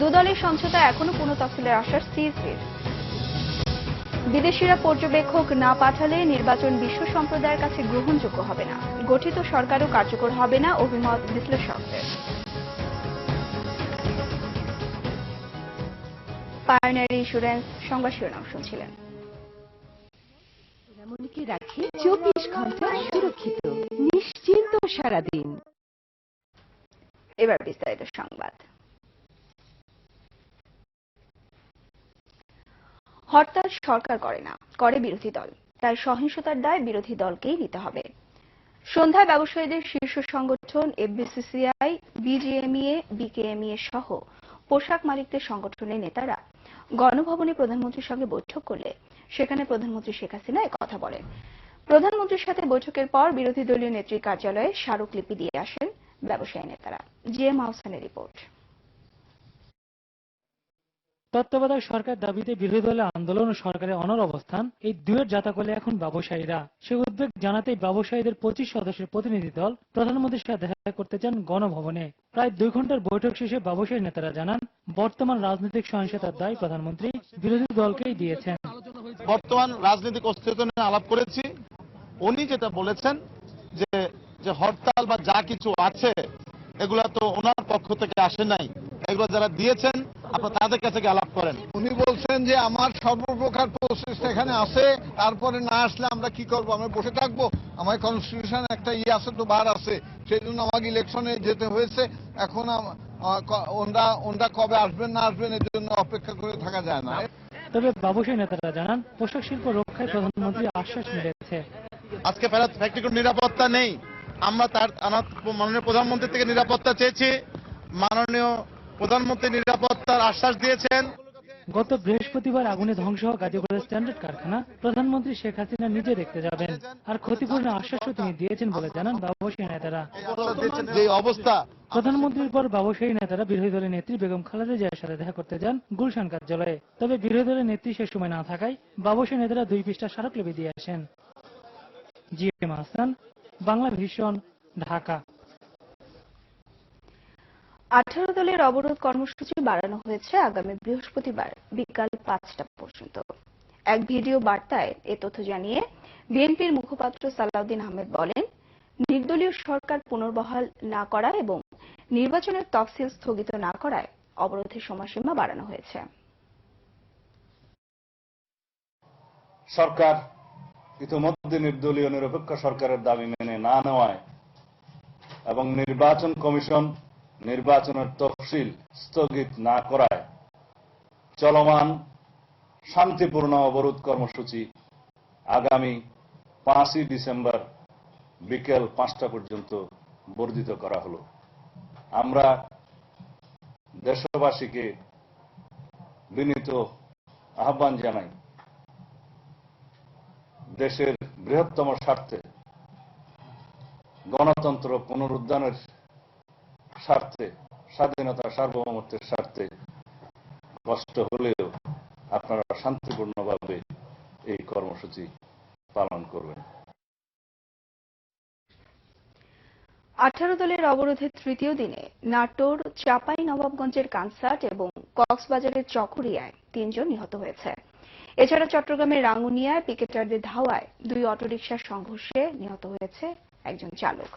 দুদলের সমঝোতা এখনও কোনো তফসিলের আশ্বাস সিএসির বিদেশিরা পর্যবেক্ষক না পাঠালে নির্বাচন বিশ্ব সম্প্রদায়ের কাছে গ্রহণযোগ্য হবে না। গঠিত সরকারও কার্যকর হবে না অভিমত বিশ্লেষকদের। পায়োনিয়ার ইন্স্যুরেন্স সংবাদ শিরোনাম শুনছিলেন। সোনামণিকে রাখে চব্বিশ ঘণ্টা সুরক্ষিত নিশ্চিন্ত সারাদিন। এবার বিস্তারিত সংবাদ। হরতাল সরকার করে না, করে বিরোধী দল। তাই সহিংসতার দায় বিরোধী দলকেই নিতে হবে। সন্ধ্যায় ব্যবসায়ীদের শীর্ষ সংগঠন এফবিসিসিআই, বিজিএমইএ, বিকেএমইএ সহ পোশাক মালিকদের সংগঠনের নেতারা গণভবনে প্রধানমন্ত্রীর সঙ্গে বৈঠক করলে সেখানে প্রধানমন্ত্রী শেখ হাসিনা কথা বলেন। প্রধানমন্ত্রীর সাথে বৈঠকের পর বিরোধী দলীয় নেত্রীর কার্যালয়ে স্মারকলিপি দিয়ে আসেন ব্যবসায়ী নেতারা। জি এম আহসানের রিপোর্ট। তত্ত্বাবধায়ক সরকার দাবিতে বিরোধী দলের আন্দোলন ও সরকারের অনর অবস্থান, এই দুয়ের যাতা করলে এখন ব্যবসায়ীরা। সে উদ্বেগ জানাতেই ব্যবসায়ীদের পঁচিশ সদস্যের প্রতিনিধি দল প্রধানমন্ত্রীর সাথে দেখা করতে চান গণভবনে। প্রায় দুই ঘণ্টার বৈঠক শেষে ব্যবসায়ী নেতারা জানান, বর্তমান রাজনৈতিক সহিংসতার দায় প্রধানমন্ত্রী বিরোধী দলকেই দিয়েছেন। বর্তমান রাজনৈতিক অস্তিত্ব নিয়ে আলাপ করেছি। উনি যেটা বলেছেন যে যে হরতাল বা যা কিছু আছে, এগুলা তো ওনার পক্ষ থেকে আসে নাই। এগুলো যারা দিয়েছেন আপনারা তাদের কাছে গিয়ে আলাপ করেন। উনি বলছেন যে আমার সর্বপ্রকার প্রসেস এখানে আছে তারপরে না আসলে আমরা কি করব? আমরা বসে থাকব। আমার কনস্টিটিউশন একটা ইয়ে আছে তো বার আছে। সেই জন্য আমাকে ইলেকশনে যেতে হয়েছে। এখন ওনরা ওনরা কবে আসবেন না আসবেন এর জন্য অপেক্ষা করে থাকা যায় না। তবে ব্যবসায়ী নেতারা জানান পোশাক শিল্প রক্ষায় প্রধানমন্ত্রী আশ্বাস মিলেছে আজকে ফেরত ফ্যাক্টরির নিরাপত্তা নেই। আমরা তার আমার মাননীয় প্রধানমন্ত্রী থেকে নিরাপত্তা চেয়েছি। মাননীয় প্রধানমন্ত্রী নিরাপত্তার আশ্বাস দিয়েছেন। গত বৃহস্পতিবার আগুনে ধ্বংস হওয়া গাজীপুরের স্ট্যান্ডার্ড কারখানা প্রধানমন্ত্রী শেখ হাসিনা নিজে দেখতে যাবেন। আর ক্ষতিপূরণের আশ্বাসও তিনি দিয়েছেন বলে জানান ব্যবসায়ী নেতারা। যে অবস্থা। প্রধানমন্ত্রীর পর ব্যবসায়ী নেতারা বিরোধী দলের নেত্রী বেগম খালেদা জিয়ার সাথে দেখা করতে যান গুলশান কার্যালয়ে। তবে বিরোধী দলের নেত্রী সে সময় না থাকায় ব্যবসায়ী নেতারা দুই পৃষ্ঠা স্মারকলিপি দিয়ে আসেন। জি এম হাসান বাংলা ভীষণ ঢাকা। আঠারো দলের অবরোধ কর্মসূচি বাড়ানো হয়েছে আগামী বৃহস্পতিবার বিকাল পাঁচটা পর্যন্ত। এক ভিডিও বার্তায় এ তথ্য জানিয়ে বিএনপির মুখপাত্র সালাউদ্দিন আহমেদ বলেন, নির্দলীয় সরকার পুনর্বহাল না করা এবং নির্বাচনের তফসিল স্থগিত না করায় অবরোধের সময়সীমা বাড়ানো হয়েছে। সরকার ইতিমধ্যে নির্দলীয় নিরপেক্ষ সরকারের দাবি মেনে না নেওয়ায় এবং নির্বাচন কমিশন নির্বাচনের তফসিল স্থগিত না করায় চলমান শান্তিপূর্ণ অবরোধ কর্মসূচি আগামী পাঁচই ডিসেম্বর বিকেল পাঁচটা পর্যন্ত বর্ধিত করা হলো। আমরা দেশবাসীকে বিনীত আহ্বান জানাই, দেশের বৃহত্তম স্বার্থে গণতন্ত্র পুনরুদ্ধানের স্বার্থে, স্বাধীনতা, সার্বভৌমত্বের স্বার্থে কষ্ট হলেও আপনারা শান্তিপূর্ণভাবে এই কর্মসূচি পালন করবেন। আঠারো দলের অবরোধের তৃতীয় দিনে নাটোর, চাপাই, নবাবগঞ্জের কানসার্ট এবং কক্সবাজারের চকরিয়ায় তিনজন নিহত হয়েছে। এছাড়া চট্টগ্রামের রাঙ্গুনিয়ায় পিকেটারদের ধাওয়ায় দুই অটোরিকশার সংঘর্ষে নিহত হয়েছে একজন চালক।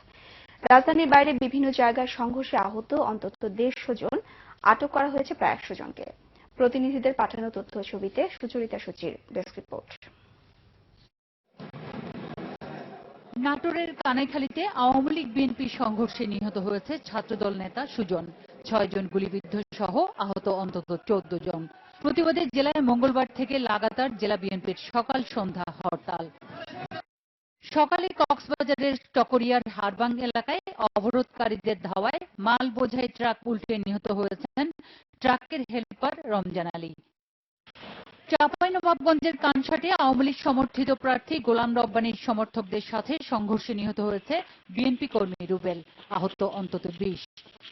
রাজধানীর বাইরে বিভিন্ন জায়গায় সংঘর্ষে আহত অন্তত দেড়শো জন। আটক করা হয়েছে প্রায় একশো জনকে। প্রতিনিধিদের পাঠানো তথ্য ছবিতে সুচরিতা সচির ডেস্ক রিপোর্ট। নাটোরের কানাইখালীতে আওয়ামী লীগ বিএনপি সংঘর্ষে নিহত হয়েছে ছাত্রদল নেতা সুজন। ছয়জন গুলিবিদ্ধ সহ আহত অন্তত চোদ্দ জন। প্রতিবাদে জেলায় মঙ্গলবার থেকে লাগাতার জেলা বিএনপির সকাল সন্ধ্যা হরতাল। সকালে কক্সবাজারের চকরিয়ার হারবাং এলাকায় অবরোধকারীদের ধাওয়ায় মাল বোঝাই ট্রাক উল্টে নিহত হয়েছেন ট্রাকের হেল্পার রমজান আলী। চাঁপাইনবাবগঞ্জের কানসাটে আওয়ামী লীগ সমর্থিত প্রার্থী গোলাম রব্বানীর সমর্থকদের সাথে সংঘর্ষে নিহত হয়েছে বিএনপি কর্মী রুবেল, আহত অন্তত বিশ।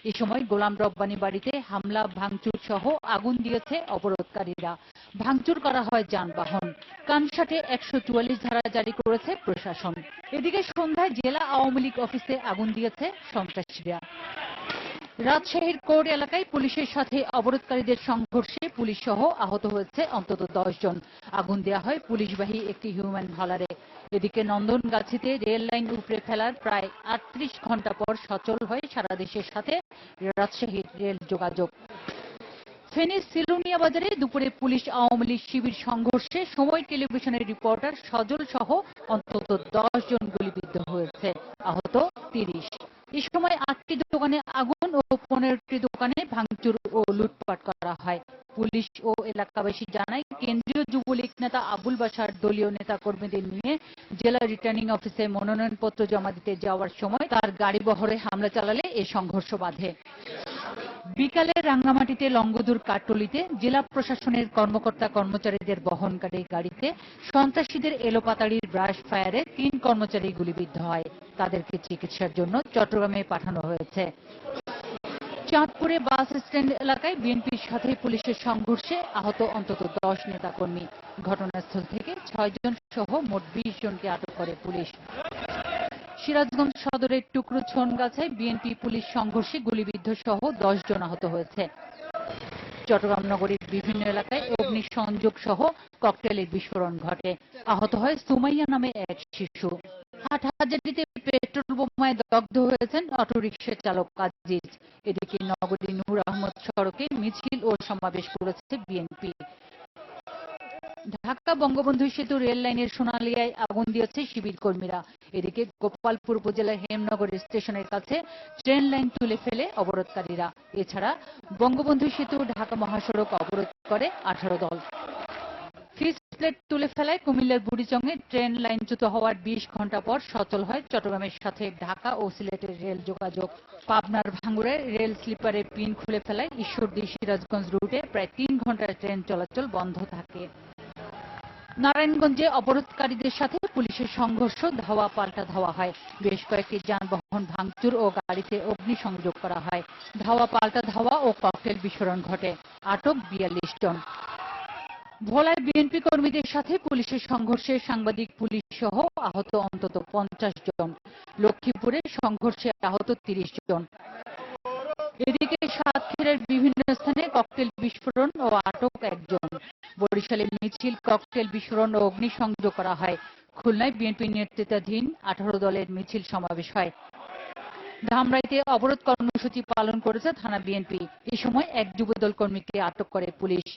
এ সময় গোলাম রব্বানী বাড়িতে হামলা, ভাঙচুর সহ আগুন দিয়েছে অবরোধকারীরা। ভাঙচুর করা হয় যানবাহন। কানসাটে একশো চুয়াল্লিশ ধারা জারি করেছে প্রশাসন। এদিকে সন্ধ্যায় জেলা আওয়ামী লীগ অফিসে আগুন দিয়েছে সন্ত্রাসীরা। রাজশাহীর কোর্ট এলাকায় পুলিশের সাথে অবরোধকারীদের সংঘর্ষে পুলিশ সহ আহত হয়েছে অন্তত দশ জন। আগুন দেওয়া হয় পুলিশবাহী একটি হিউম্যান হলারে এদিকে নন্দনগাছিতে রেল লাইন উপড়ে ফেলার প্রায় আটত্রিশ ঘণ্টা পর সচল হয় সারা দেশের সাথে রাজশাহীর রেল যোগাযোগ। ফেনীর সিলুনিয়া বাজারে দুপুরে পুলিশ আওয়ামী লীগ শিবির সংঘর্ষে সময় টেলিভিশনের রিপোর্টার সজল সহ অন্তত দশ জন গুলিবিদ্ধ হয়েছে। আহত তিরিশ। এই সময় আটটি দোকানে আগুন ও পনেরোটি দোকানে ভাঙচুর ও লুটপাট করা হয়। পুলিশ ও এলাকাবাসী জানায়, কেন্দ্রীয় যুবলীগ নেতা আবুল বাসার দলীয় নেতা কর্মীদের নিয়ে জেলা রিটার্নিং অফিসে মনোনয়নপত্র জমা দিতে যাওয়ার সময় তার গাড়ি বহরে হামলা চালালে এ সংঘর্ষ বাধে। বিকালে রাঙ্গামাটিতে লঙ্গদুর কাটলিতে জেলা প্রশাসনের কর্মকর্তা কর্মচারীদের বহনকারী গাড়িতে। সন্ত্রাসীদের এলোপাতাড়ির ব্রাশ ফায়ারে তিন কর্মচারী গুলিবিদ্ধ হয়। তাদেরকে চিকিৎসার জন্য চট্টগ্রামে পাঠানো হয়েছে। চাঁদপুরে বাস স্ট্যান্ড এলাকায় বিএনপির সাথে পুলিশের সংঘর্ষে আহত অন্তত দশ নেতাকর্মী। ঘটনাস্থল থেকে ছয় জন সহ মোট বিশ জনকে আটক করে পুলিশ। সিরাজগঞ্জ সদরের টুকরো ছনগাছায় বিএনপি পুলিশ সংঘর্ষে গুলিবিদ্ধ সহ দশ জন আহত হয়েছে। চট্টগ্রাম নগরীর বিভিন্ন এলাকায় অগ্নিসংযোগ সহ ককটেলের বিস্ফোরণ ঘটে। আহত হয় সুমাইয়া নামে এক শিশু। হাটহাজারিতে পেট্রোল বোমায় দগ্ধ হয়েছেন অটোরিকশা চালক আজিজ এদিকে নগরী নূর আহমদ সড়কে মিছিল ও সমাবেশ করেছে বিএনপি। ঢাকা বঙ্গবন্ধু সেতু রেল লাইনের সোনালিয়ায় আগুন দিয়েছে শিবির কর্মীরা। এদিকে গোপালপুর উপজেলার হেমনগর স্টেশনের কাছে ট্রেন লাইন তুলে ফেলে অবরোধকারীরা। এছাড়া বঙ্গবন্ধু সেতু ঢাকা মহাসড়ক অবরোধ করে আঠারো দল। ফিস প্লেট তুলে ফেলায় কুমিল্লার বুড়িচংয়ে ট্রেন লাইনচ্যুত হওয়ার বিশ ঘণ্টা পর সচল হয় চট্টগ্রামের সাথে ঢাকা ও সিলেটের রেল যোগাযোগ। পাবনার ভাঙ্গুরে রেল স্লিপারে পিন খুলে ফেলায় ঈশ্বরদী সিরাজগঞ্জ রুটে প্রায় তিন ঘণ্টার ট্রেন চলাচল বন্ধ থাকে। নারায়ণগঞ্জে অবরোধকারীদের সাথে পুলিশের সংঘর্ষ, ধাওয়া পাল্টা ধাওয়া হয়। বেশ কয়েকটি যানবাহন ভাঙচুর ও গাড়িতে অগ্নিসংযোগ করা হয়। ধাওয়া পাল্টা ধাওয়া ও ককটেল বিস্ফোরণ ঘটে। আটক বিয়াল্লিশ জন। ভোলায় বিএনপি কর্মীদের সাথে পুলিশের সংঘর্ষে সাংবাদিক, পুলিশ সহ আহত অন্তত পঞ্চাশ জন। লক্ষ্মীপুরে সংঘর্ষে আহত তিরিশ জন। এদিকে সাতক্ষীরার বিভিন্ন স্থানে ককটেল বিস্ফোরণ ও আটক একজন। বরিশালে মিছিল, ককটেল বিস্ফোরণ ও অগ্নিসংযোগ করা হয়। খুলনায় বিএনপি নেতৃত্বাধীন আঠারো দলের মিছিল সমাবেশ হয়। ধামরাইতে অবরোধ কর্মসূচি পালন করেছে থানা বিএনপি। এই সময় এক যুবদল কর্মীকে আটক করে পুলিশ।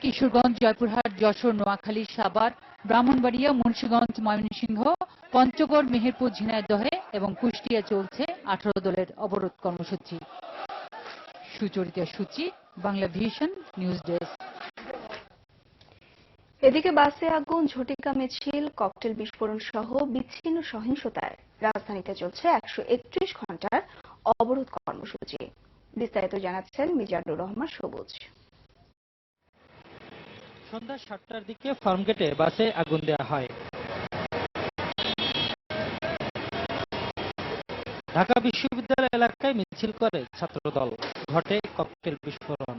কিশোরগঞ্জ, জয়পুরহাট, যশোর, নোয়াখালী, সাভার, ব্রাহ্মণবাড়িয়া, মুন্সিগঞ্জ, ময়মনসিংহ, পঞ্চগড়, মেহেরপুর, ঝিনাইদহে এবং কুষ্টিয়া চলছে আঠারো দলের অবরোধ কর্মসূচি। সুচরিতা সূচি, বাংলা ভিশন, নিউজ ডেস্ক। এদিকে বাসে আগুন, ঝটিকা মিছিল, ককটেল বিস্ফোরণ সহ বিচ্ছিন্ন সহিংসতায় রাজধানীতে চলছে একশো একত্রিশ ঘণ্টার অবরোধ কর্মসূচি। বিস্তারিত জানাচ্ছেন মিজানুর রহমান সবুজ। সন্ধ্যা সাতটার দিকে ফার্মগেটে বাসে আগুন দেওয়া হয়। ঢাকা বিশ্ববিদ্যালয় এলাকায় মিছিল করে ছাত্রদল। ঘটে ককটেল বিস্ফোরণ।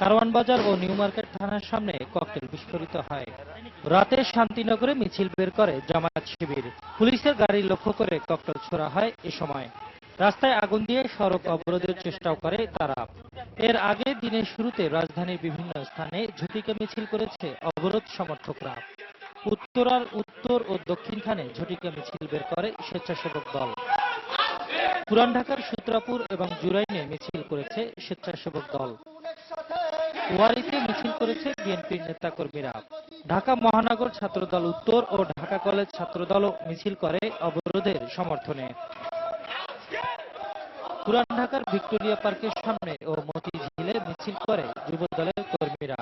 কারওয়ান বাজার ও নিউ মার্কেট থানার সামনে ককটেল বিস্ফোরিত হয়। রাতে শান্তিনগরে মিছিল বের করে জামায়াত শিবির। পুলিশের গাড়ি লক্ষ্য করে ককটেল ছোড়া হয় এ সময়। রাস্তায় আগুন দিয়ে সড়ক অবরোধের চেষ্টাও করে তারা। এর আগে দিনের শুরুতে রাজধানীর বিভিন্ন স্থানে ঝুঁটিকে মিছিল করেছে অবরোধ সমর্থকরা। উত্তরার উত্তর ও দক্ষিণখানে ঝটিকা মিছিল বের করে স্বেচ্ছাসেবক দল। পুরান ঢাকার সূত্রাপুর এবং জুরাইনে মিছিল করেছে স্বেচ্ছাসেবক দল। ওয়ারিতে মিছিল করেছে বিএনপির নেতাকর্মীরা। ঢাকা মহানগর ছাত্রদল উত্তর ও ঢাকা কলেজ ছাত্রদলও মিছিল করে অবরোধের সমর্থনে। পুরান ঢাকার ভিক্টোরিয়া পার্কের সামনে ও মতিঝিলে মিছিল করে যুব দলের কর্মীরা।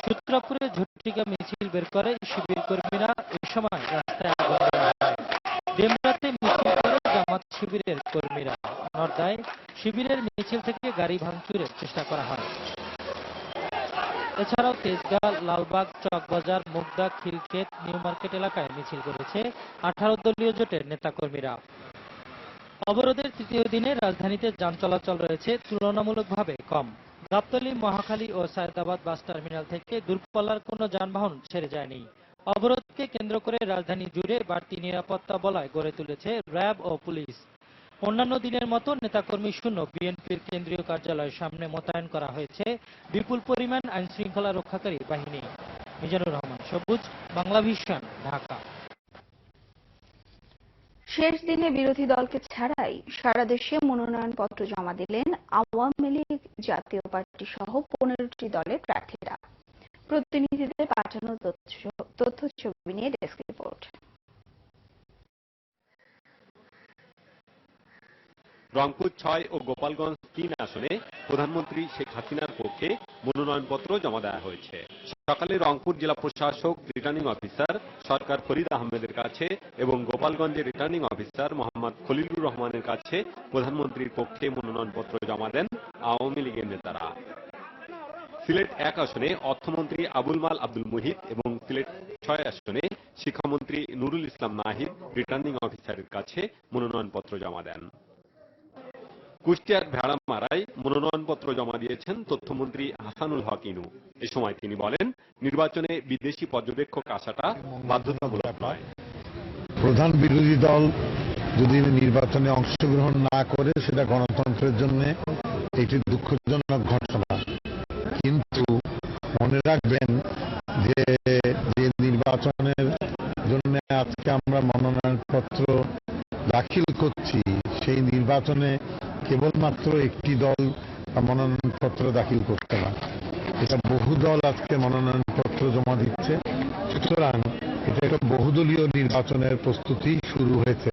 সূত্রাপুরে ঝটিকা মিছিল বের করে শিবির কর্মীরা এই সময় রাস্তায় আগুন ডেমরাতে মিছিল করে জামাত শিবিরের কর্মীরা। নর্দায় শিবিরের মিছিল থেকে গাড়ি ভাঙচুরের চেষ্টা করা হয়। এছাড়াও তেজগাঁ, লালবাগ, চকবাজার, মুগদা, খিলক্ষেত, নিউ মার্কেট এলাকায় মিছিল করেছে আঠারো দলীয় জোটের নেতাকর্মীরা। অবরোধের তৃতীয় দিনে রাজধানীতে যান চলাচল রয়েছে তুলনামূলকভাবে কম। গাবতলী, মহাখালী ও সায়দাবাদ বাস টার্মিনাল থেকে দূরপাল্লার কোনো যানবাহন ছেড়ে যায়নি। অবরোধকে কেন্দ্র করে রাজধানী জুড়ে বাড়তি নিরাপত্তা বলয় গড়ে তুলেছে র্যাব ও পুলিশ। অন্যান্য দিনের মতো নেতাকর্মী শূন্য বিএনপির কেন্দ্রীয় কার্যালয়ের সামনে মোতায়েন করা হয়েছে বিপুল পরিমাণ আইন শৃঙ্খলা রক্ষাকারী বাহিনী। মিজানুর রহমান, সবুজ, বাংলা ভিশন, ঢাকা। শেষ দিনে বিরোধী দলকে ছাড়াই সারা দেশে মনোনয়নপত্র জমা দিলেন আওয়ামী লীগ জাতীয় পার্টি সহ পনেরোটি দলের প্রার্থীরা। প্রতিনিধিদের পাঠানো তথ্য- তথ্য ছবি নিয়ে ডেস্ক রিপোর্ট রংপুর ছয় ও গোপালগঞ্জ তিন আসনে প্রধানমন্ত্রী শেখ হাসিনার পক্ষে মনোনয়নপত্র জমা দেওয়া হয়েছে। সকালে রংপুর জেলা প্রশাসক রিটার্নিং অফিসার সরকার ফরিদ আহমেদের কাছে এবং গোপালগঞ্জের রিটার্নিং অফিসার মোহাম্মদ খলিলুর রহমানের কাছে প্রধানমন্ত্রীর পক্ষে মনোনয়নপত্র জমা দেন আওয়ামী লীগের নেতারা। সিলেট এক আসনে অর্থমন্ত্রী আবুল মাল আব্দুল মুহিত এবং সিলেট ছয় আসনে শিক্ষামন্ত্রী নুরুল ইসলাম নাহিদ রিটার্নিং অফিসারের কাছে মনোনয়নপত্র জমা দেন। কুষ্টিয়ার ভেড়ামারায় মনোনয়নপত্র জমা দিয়েছেন তথ্যমন্ত্রী হাসানুল হক ইনু। এ সময় তিনি বলেন, নির্বাচনে বিদেশি পর্যবেক্ষক আসাটা বাধ্যতামূলক নয়। প্রধান বিরোধী দল যদি নির্বাচনে অংশগ্রহণ না করে, সেটা গণতন্ত্রের জন্য একটি দুঃখজনক ঘটনা। কিন্তু মনে রাখবেন যে যে নির্বাচনের জন্য আজকে আমরা মনোনয়নপত্র দাখিল করছি, সেই নির্বাচনে কেবলমাত্র একটি দল মনোনয়নপত্র দাখিল করতে না এটা বহু দল আজকে মনোনয়নপত্র জমা দিচ্ছে। সুতরাং এটা একটা বহুদলীয় নির্বাচনের প্রস্তুতি শুরু হয়েছে।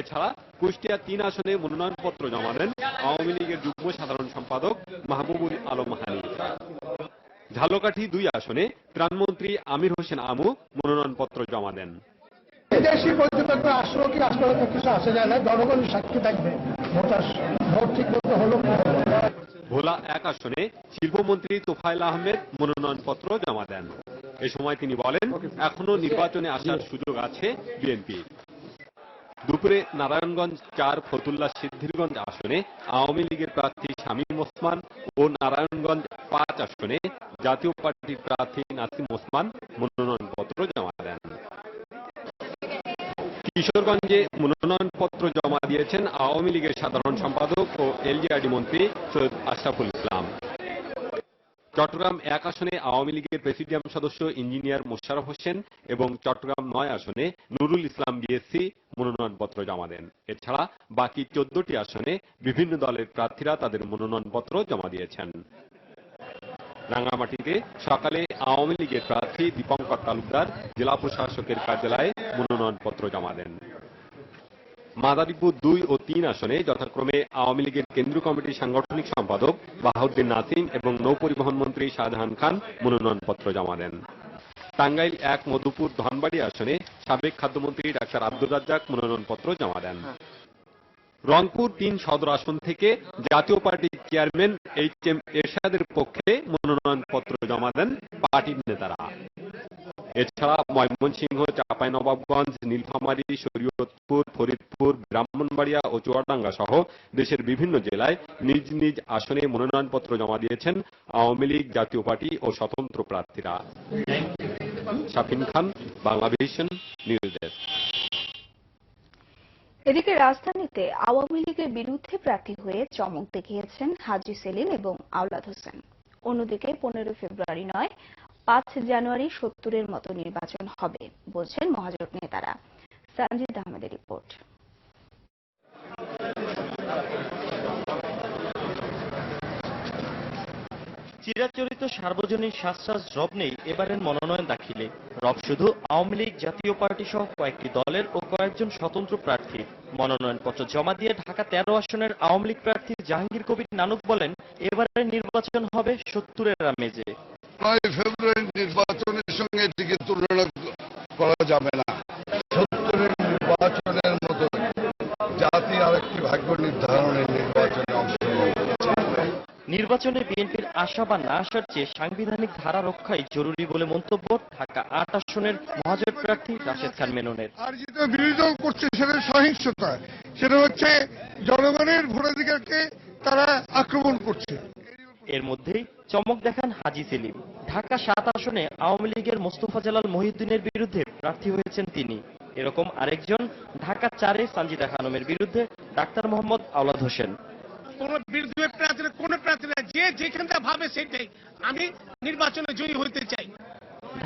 এছাড়া কুষ্টিয়া তিন আসনে মনোনয়নপত্র জমা দেন আওয়ামী লীগের যুগ্ম সাধারণ সম্পাদক মাহবুবুল আলম হানিফ ঝালকাঠি দুই আসনে ত্রাণমন্ত্রী আমির হোসেন আমু মনোনয়নপত্র জমা দেন। বিদেশি পর্যটকরা আসলো কি আসলো না কিছু আসে যায় না জনগণ সাক্ষী থাকবে। ভোটার ভোট ঠিক মতো হলো। ভোলা এক আসনে শিল্পমন্ত্রী তোফায়েল আহমেদ মনোনয়নপত্র জমা দেন। এ সময় তিনি বলেন এখনও নির্বাচনে আসার সুযোগ আছে বিএনপি। দুপুরে নারায়ণগঞ্জ চার ফতুল্লা সিদ্ধিরগঞ্জ আসনে আওয়ামী লীগের প্রার্থী শামীম ওসমান ও নারায়ণগঞ্জ পাঁচ আসনে জাতীয় পার্টির প্রার্থী নাসিম ওসমান মনোনয়নপত্র জমা দেন। কিশোরগঞ্জে মনোনয়নপত্র জমা দিয়েছেন আওয়ামী লীগের সাধারণ সম্পাদক ও এলজিআরডি মন্ত্রী সৈয়দ আশরাফুল ইসলাম। চট্টগ্রাম এক আসনে আওয়ামী লীগের প্রেসিডিয়াম সদস্য ইঞ্জিনিয়ার মোশারফ হোসেন এবং চট্টগ্রাম নয় আসনে নুরুল ইসলাম বিএসসি মনোনয়নপত্র জমা দেন। এছাড়া বাকি চোদ্দটি আসনে বিভিন্ন দলের প্রার্থীরা তাদের মনোনয়নপত্র জমা দিয়েছেন। রাঙ্গামাটিতে সকালে আওয়ামী লীগের প্রার্থী দীপঙ্কর তালুকদার জেলা প্রশাসকের কার্যালয়ে মনোনয়নপত্র জমা দেন। মাদারীপুর দুই ও তিন আসনে যথাক্রমে আওয়ামী লীগের কেন্দ্রীয় কমিটির সাংগঠনিক সম্পাদক বাহাউদ্দিন নাসিম এবং নৌপরিবহন মন্ত্রী শাহজাহান খান মনোনয়নপত্র জমা দেন। টাঙ্গাইল এক, মধুপুর ধনবাড়ি আসনে সাবেক খাদ্যমন্ত্রী ডাক্তার আব্দুর রাজ্জাক মনোনয়নপত্র জমা দেন। রংপুর তিন সদর আসন থেকে জাতীয় পার্টির চেয়ারম্যান এইচ এম এরশাদের পক্ষে মনোনয়নপত্র জমা দেন পার্টির নেতারা। এছাড়া ময়মনসিংহ, চাঁপাইনবাবগঞ্জ, নীলফামারী, শরীয়তপুর, ফরিদপুর, ব্রাহ্মণবাড়িয়া ও চুয়াডাঙ্গা সহ দেশের বিভিন্ন জেলায় নিজ নিজ আসনে মনোনয়নপত্র জমা দিয়েছেন আওয়ামী লীগ, জাতীয় পার্টি ও স্বতন্ত্র প্রার্থীরা। Shafin Khan, Banglavision, news desk. এদিকে রাজধানীতে আওয়ামী লীগের বিরুদ্ধে প্রার্থী হয়ে চমক দেখিয়েছেন হাজি সেলিম এবং আওলাদ হোসেন। অন্যদিকে পনেরো ফেব্রুয়ারি নয়, পাঁচ জানুয়ারি সত্তরের মতো নির্বাচন হবে, বলছেন মহাজোট নেতারা। সানজিদ আহমেদের রিপোর্ট। চিরাচরিত সার্বজনীন শ্বাস রব নেই, এবারের মনোনয়ন দাখিলে। রব শুধু আওয়ামী লীগ, জাতীয় পার্টি সহ কয়েকটি দলের ও কয়েকজন স্বতন্ত্র প্রার্থী। মনোনয়নপত্র জমা দিয়ে ঢাকা তেরো আসনের আওয়ামী লীগ প্রার্থী জাহাঙ্গীর কবির নানক বলেন, এবারের নির্বাচন হবে সত্তরের নয় ফেব্রুয়ারি নির্বাচনের সঙ্গে এটিকে তুলনা করা যাবে না। সত্তরের নির্বাচনের মতো জাতি ভাগ্য নির্ধারণের নির্বাচনে অংশগ্রহণ করেছে নির্বাচনে বিএনপির আশা বা না আসার চেয়ে সাংবিধানিক ধারা রক্ষাই জরুরি বলে মন্তব্য ঢাকা আট আসনের মহাজোট প্রার্থী রাশেদ খান মেননের। আর যেটা বিরোধী দল করছে সেটা সহিংসতা। সেটা হচ্ছে জনগণের ভোটাধিকারকে তারা আক্রমণ করছে। এর মধ্যেই চমক দেখান হাজি সেলিম। ঢাকা সাত আসনে আওয়ামী লীগের মোস্তফা জালাল মহিউদ্দিনের বিরুদ্ধে প্রার্থী হয়েছেন তিনি। এরকম আরেকজন ঢাকা চারে সানজিদা খানমের বিরুদ্ধে ডাক্তার মোহাম্মদ আওলাদ হোসেন। কোন বিরোধী প্রার্থীরা কোন প্রার্থীরা যে যেখানটা ভাবে সেটাই। আমি নির্বাচনে জয়ী হইতে চাই।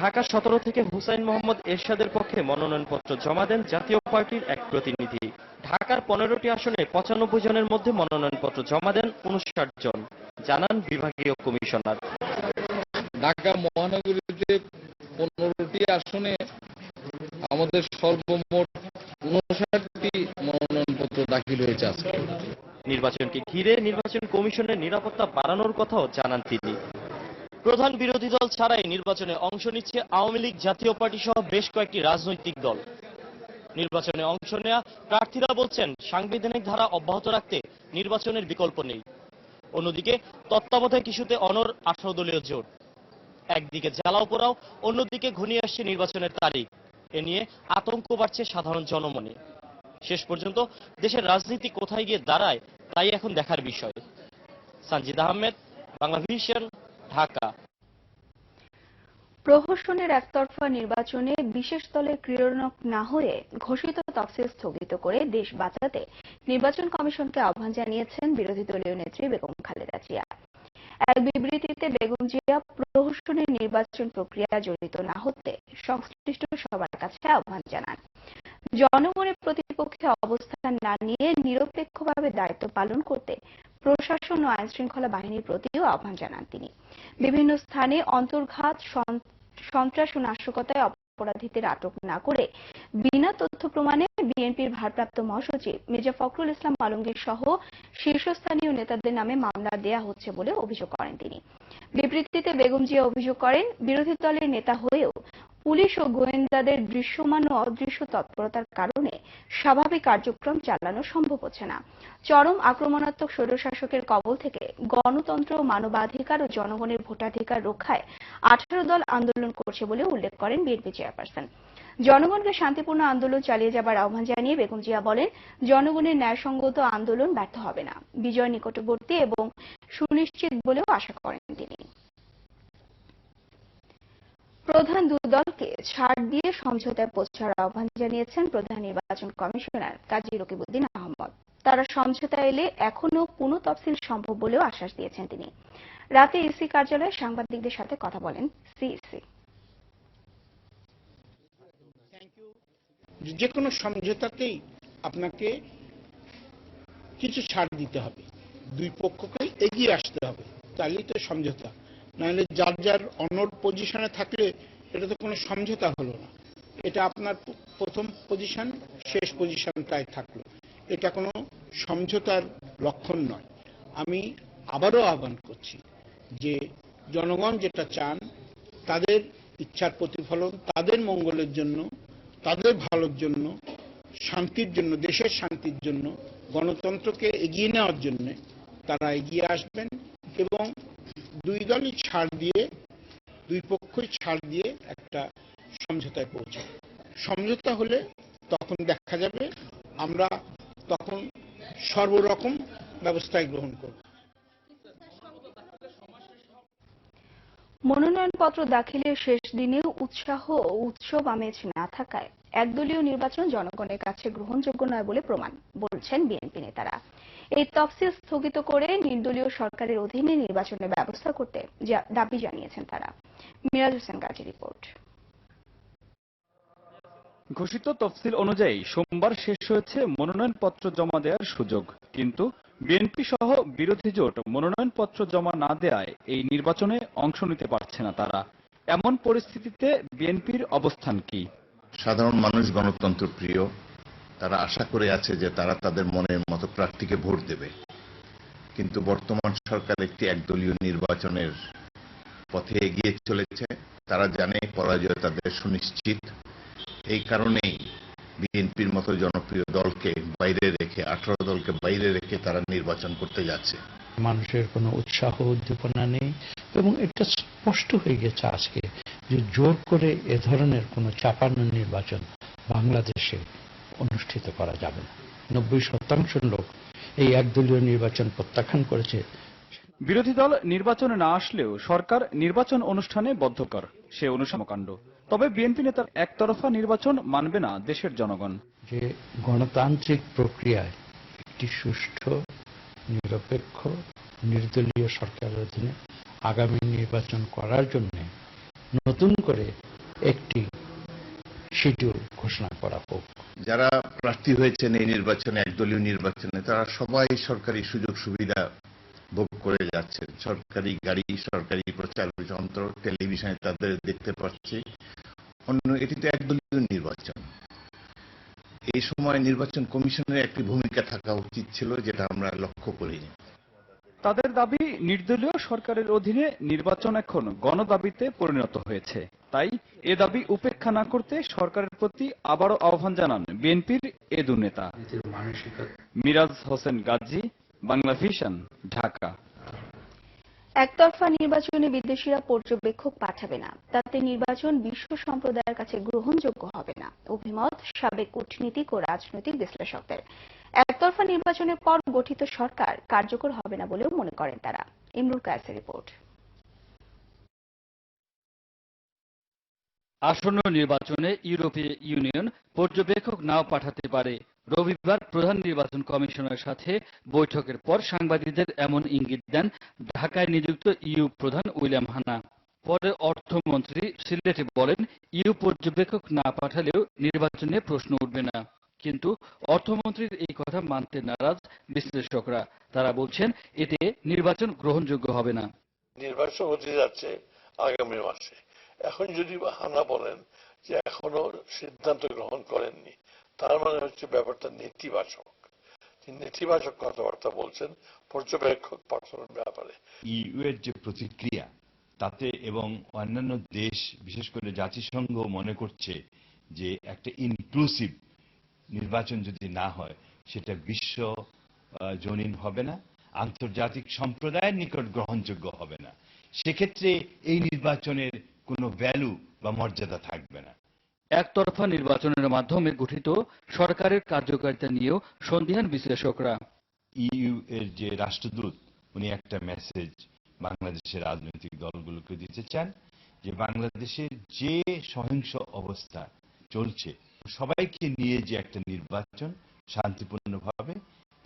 ঢাকা সতেরো থেকে হুসাইন মোহাম্মদ এরশাদের পক্ষে মনোনয়নপত্র জমা দেন জাতীয় পার্টির এক প্রতিনিধি। ঢাকার পনেরোটি আসনে পঁচানব্বই জনের মধ্যে মনোনয়নপত্র জমা দেন উনষাট জন। জানান বিভাগীয় কমিশনার। ঢাকা মহানগরীতে পনেরোটি আসনে আমাদের সর্বমোট উনষাটটি মনোনয়নপত্র দাখিল হয়েছে আজকে। নির্বাচনকে ঘিরে নির্বাচন কমিশনের নিরাপত্তা বাড়ানোর কথাও জানান তিনি। প্রধান বিরোধী দল ছাড়াই নির্বাচনে অংশ নিচ্ছে আওয়ামী লীগ জাতীয় পার্টি সহ বেশ কয়েকটি রাজনৈতিক দল। নির্বাচনে অংশ নেওয়া প্রার্থীরা বলছেন, সাংবিধানিক ধারা অব্যাহত রাখতে নির্বাচনের বিকল্প নেই। অন্যদিকে, তত্ত্বাবধায়ক ইস্যুতে অনর আঠারো দলীয় জোট। একদিকে জ্বালাও পোড়াও, অন্যদিকে ঘনিয়ে আসছে নির্বাচনের তারিখ। এ নিয়ে আতঙ্ক বাড়ছে সাধারণ জনমনে। শেষ পর্যন্ত দেশের রাজনীতি কোথায় গিয়ে দাঁড়ায় তাই এখন দেখার বিষয়। সানজিদ আহমেদ, বাংলা ভিশন, ঢাকা। প্রহসনের একতরফা নির্বাচনে বিশেষ দলের ক্রীড়নক না হয়ে ঘোষিত তফসিল স্থগিত করে দেশ বাঁচাতে নির্বাচন কমিশনকে আহ্বান জানিয়েছেন বিরোধী দলীয় নেত্রী বেগম খালেদা জিয়া। এক বিবৃতিতে বেগম জিয়া প্রহসনের নির্বাচন প্রক্রিয়া জড়িত না হতে সংশ্লিষ্ট সবার কাছে আহ্বান জানান। জনগণের প্রতিপক্ষে অবস্থান না নিয়ে নিরপেক্ষভাবে দায়িত্ব পালন করতে প্রশাসন ও আইন শৃঙ্খলা বাহিনীর প্রতিও আহ্বান জানান তিনি। বিভিন্ন স্থানে অন্তর্ঘাত সন্ত্রাস ও নাশকতায় অপরাধীদের আটক না করে বিনা তথ্য প্রমাণে বিএনপির ভারপ্রাপ্ত মহাসচিব মির্জা ফখরুল ইসলাম আলমগীর সহ শীর্ষস্থানীয় নেতাদের নামে মামলা দেয়া হচ্ছে বলে অভিযোগ করেন তিনি। বিবৃতিতে বেগম জিয়া অভিযোগ করেন, বিরোধী দলের নেতা হয়েও পুলিশ ও গোয়েন্দাদের দৃশ্যমান ও অদৃশ্য তৎপরতার কারণে স্বাভাবিক কার্যক্রম চালানো সম্ভব হচ্ছে না। চরম আক্রমণাত্মক স্বৈরশাসকের কবল থেকে গণতন্ত্র, মানবাধিকার ও জনগণের ভোটাধিকার রক্ষায় আঠারো দল আন্দোলন করছে বলে উল্লেখ করেন বিএনপি চেয়ারপারসন। জনগণকে শান্তিপূর্ণ আন্দোলন চালিয়ে যাবার আহ্বান জানিয়ে বেগম জিয়া বলেন, জনগণের ন্যায়সঙ্গত আন্দোলন ব্যর্থ হবে না। বিজয় নিকটবর্তী এবং সুনিশ্চিত বলেও আশা করেন তিনি। প্রধান দু দলকে ছাড় দিয়ে সমঝোতায় পৌঁছার আহ্বান জানিয়েছেন প্রধান নির্বাচন কমিশনার কাজী রকিবউদ্দিন আহমদ। তারা সমঝোতা এলে এখনও পুনঃ তফসিল সম্ভব বলেও আশ্বাস দিয়েছেন তিনি। রাতে ইসি কার্যালয়ে সাংবাদিকদের সাথে কথা বলেন সিইসি। যে কোনো সমঝোতাতেই আপনাকে কিছু ছাড় দিতে হবে। দুই পক্ষকে এগিয়ে আসতে হবে। তাহলেই তো সমঝোতা। নাহলে যার যার অনর পজিশনে থাকলে এটা তো কোনো সমঝোতা হলো না। এটা আপনার প্রথম পজিশন শেষ পজিশন তাই থাকল। এটা কোনো সমঝোতার লক্ষণ নয়। আমি আবারও আহ্বান করছি যে জনগণ যেটা চান, তাদের ইচ্ছার প্রতিফলন, তাদের মঙ্গলের জন্য, তাদের ভালোর জন্য, শান্তির জন্য, দেশের শান্তির জন্য, গণতন্ত্রকে এগিয়ে নেওয়ার জন্য তারা এগিয়ে আসবেন এবং দুই দলই ছাড় দিয়ে, দুই পক্ষই ছাড় দিয়ে একটা সমঝোতায় পৌঁছাবে সমঝোতা হলে তখন দেখা যাবে আমরা তখন সর্বরকম ব্যবস্থায় গ্রহণ করব। মনোনয়নপত্র দাখিলের শেষ দিনেও উৎসাহ ও উৎসব আমেজ না থাকায় একদলীয় নির্বাচন জনগণের কাছে গ্রহণযোগ্য নয় বলে প্রমাণ, বলছেন বিএনপি নেতারা। এই তফসিল স্থগিত করে নির্দলীয় সরকারের অধীনে নির্বাচনের ব্যবস্থা করতে দাবি জানিয়েছেন তারা। মিরাজ হোসেন গাজী রিপোর্ট। ঘোষিত তফসিল অনুযায়ী সোমবার শেষ হয়েছে মনোনয়নপত্র জমা দেওয়ার সুযোগ, কিন্তু বিএনপি সহ বিরোধী জোট মনোনয়নপত্র জমা না দেওয়ায় এই নির্বাচনে অংশ নিতে পারছে না তারা। এমন পরিস্থিতিতে বিএনপির অবস্থান কি? সাধারণ মানুষ গণতন্ত্র প্রিয়, তারা আশা করে আছে যে তারা তাদের মনের মতো প্রার্থীকে ভোট দেবে। কিন্তু বর্তমান সরকার একটি একদলীয় নির্বাচনের পথে এগিয়ে চলেছে। তারা জানে পরাজয় তাদের সুনিশ্চিত। এই কারণেই বিএনপির মতো জনপ্রিয় দলকে বাইরে রেখে, আঠারো দলকে বাইরে রেখে তারা নির্বাচন করতে যাচ্ছে। মানুষের কোনো উৎসাহ উদ্দীপনা নেই এবং এটা স্পষ্ট হয়ে গেছে আজকে যে জোর করে এ ধরনের কোনো চাপানো নির্বাচন বাংলাদেশে অনুষ্ঠিত করা যাবে না। নব্বই শতাংশ লোক এই একদলীয় নির্বাচন প্রত্যাখ্যান করেছে। বিরোধী দল নির্বাচনে না আসলেও সরকার নির্বাচন অনুষ্ঠানে বদ্ধকর সে অনুসমকাণ্ড তবে বিএনপি নেতার একতরফা নির্বাচন মানবে না দেশের জনগণ। যে গণতান্ত্রিক প্রক্রিয়ায় একটি সুষ্ঠু নিরপেক্ষ, নির্দলীয় সরকারের অধীনে আগামী নির্বাচন করার জন্য নতুন করে একটি শিডিউল ঘোষণা করা হোক। যারা প্রার্থী হয়েছেন এই নির্বাচনে, একদলীয় নির্বাচনে, তারা সবাই সরকারি সুযোগ সুবিধা ভোগ করে যাচ্ছেন। সরকারি গাড়ি, সরকারি প্রচার যন্ত্র, টেলিভিশনে তাদের দেখতে পাচ্ছি। অন্য, এটি তো একদলীয় নির্বাচন। এই সময় নির্বাচন কমিশনের একটি ভূমিকা থাকা উচিত ছিল যেটা আমরা লক্ষ্য করিনি। তাদের দাবি নির্দলীয় সরকারের অধীনে নির্বাচন এখন গণদাবিতে পরিণত হয়েছে। তাই এ দাবি উপেক্ষা না করতে সরকারের প্রতি আবারও আহ্বান জানান বিএনপির এদু নেতা। মিরাজ হোসেন গাজী বাংলা ভিশন ঢাকা। একতরফা নির্বাচনে বিদেশিরা পর্যবেক্ষক পাঠাবে না। তাতে নির্বাচন বিশ্ব সম্প্রদায়ের কাছে গ্রহণযোগ্য হবে না, অভিমত সাবেক কূটনীতিক ও রাজনৈতিক বিশ্লেষকদের। একতরফা নির্বাচনের পর গঠিত সরকার কার্যকর হবে না বলেও মনে করেন তারা। ইমরুল কায়েসের রিপোর্ট। আসন্ন নির্বাচনে ইউরোপীয় ইউনিয়ন পর্যবেক্ষক নাও পাঠাতে পারে। রবিবার প্রধান নির্বাচন কমিশনের সাথে বৈঠকের পর সাংবাদিকদের এমন ইঙ্গিত দেন ঢাকায় নিযুক্ত ইউ প্রধান উইলিয়াম হানা পরে অর্থমন্ত্রী সিলেটে বলেন, ইউ পর্যবেক্ষক না পাঠালেও নির্বাচনে প্রশ্ন উঠবে না। কিন্তু অর্থমন্ত্রীর এই কথা মানতে নারাজ বিশ্লেষকরা। তারা বলছেন, এতে নির্বাচন গ্রহণযোগ্য হবে না। নির্বাচন হতে যাচ্ছে আগামী মাসে। এখন যদি হানা বলেন যে এখনও সিদ্ধান্ত গ্রহণ করেননি, তার মানে হচ্ছে ব্যাপারটা নেতিবাচক। নেতিবাচক কথাবার্তা বলছেন পর্যবেক্ষক পাঠানোর ব্যাপারে। ইউ এর যে প্রতিক্রিয়া, তাতে এবং অন্যান্য দেশ, বিশেষ করে জাতিসংঘ মনে করছে যে একটা ইনক্লুসিভ নির্বাচন যদি না হয়, সেটা বিশ্ব জনীন হবে না, আন্তর্জাতিক সম্প্রদায়ের নিকট গ্রহণযোগ্য হবে না। সেক্ষেত্রে এই নির্বাচনের কোনো ভ্যালু বা মর্যাদা থাকবে না। একতরফা নির্বাচনের মাধ্যমে গঠিত সরকারের কার্যকারিতা নিয়েও সন্দিহান বিশ্লেষকরা। ইইউ এর যে রাষ্ট্রদূত উনি একটা মেসেজ বাংলাদেশের রাজনৈতিক দলগুলোকে দিতে চান যে বাংলাদেশের যে সহিংস অবস্থা চলছে সবাইকে নিয়ে যে একটা নির্বাচন শান্তিপূর্ণভাবে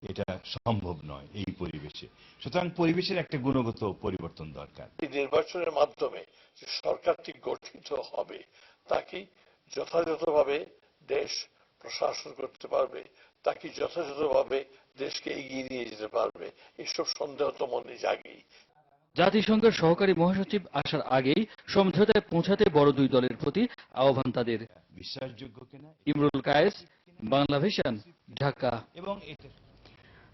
এটা সম্ভব নয় এই পরিবেশে। সুতরাং পরিবেশের একটা গুণগত পরিবর্তন দরকার। এই নির্বাচনের মাধ্যমে যে সরকারটি গঠিত হবে তাকে যথাযথভাবে দেশ প্রশাসন করতে পারবে তাকে যথাযথভাবে দেশকে এগিয়ে নিয়ে যেতে পারবে এসব সন্দেহ তো মনে জাগেই। জাতিসংঘের সহকারী মহাসচিব আসার আগেই সমঝোতায় পৌঁছাতে বড় দুই দলের প্রতি আহ্বান তাদের। বিশ্বাসযোগ্য কিনা? ইমরুল কায়েস বাংলা ভিশন ঢাকা। এবং এটা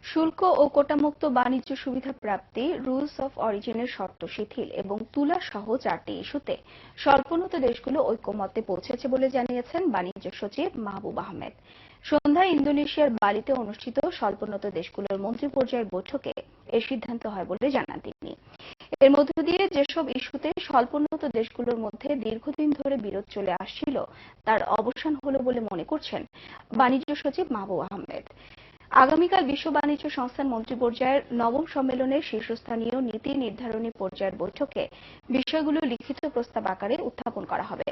শুল্ক ও কোটামুক্ত বাণিজ্য সুবিধা প্রাপ্তি রুলস অফ অরিজিনের শর্ত শিথিল এবং তুলা সহ চারটি ইস্যুতে স্বল্পোন্নত দেশগুলো ঐক্যমত্যে পৌঁছেছে বলে জানিয়েছেন বাণিজ্য সচিব মাহবুব আহমেদ। সন্ধ্যায় ইন্দোনেশিয়ার বালিতে অনুষ্ঠিত স্বল্পোন্নত দেশগুলোর মন্ত্রী পর্যায়ের বৈঠকে এ সিদ্ধান্ত হয় বলে জানান তিনি। এর মধ্য দিয়ে যেসব ইস্যুতে স্বল্পোন্নত দেশগুলোর মধ্যে দীর্ঘদিন ধরে বিরোধ চলে আসছিল, তার অবসান হলো বলে মনে করছেন বাণিজ্য সচিব মাহবুব আহমেদ। আগামীকাল বিশ্ব বাণিজ্য সংস্থার মন্ত্রী পর্যায়ের নবম সম্মেলনের শীর্ষস্থানীয় নীতি নির্ধারণী পর্যায়ের বৈঠকে বিষয়গুলো লিখিত প্রস্তাব আকারে উত্থাপন করা হবে।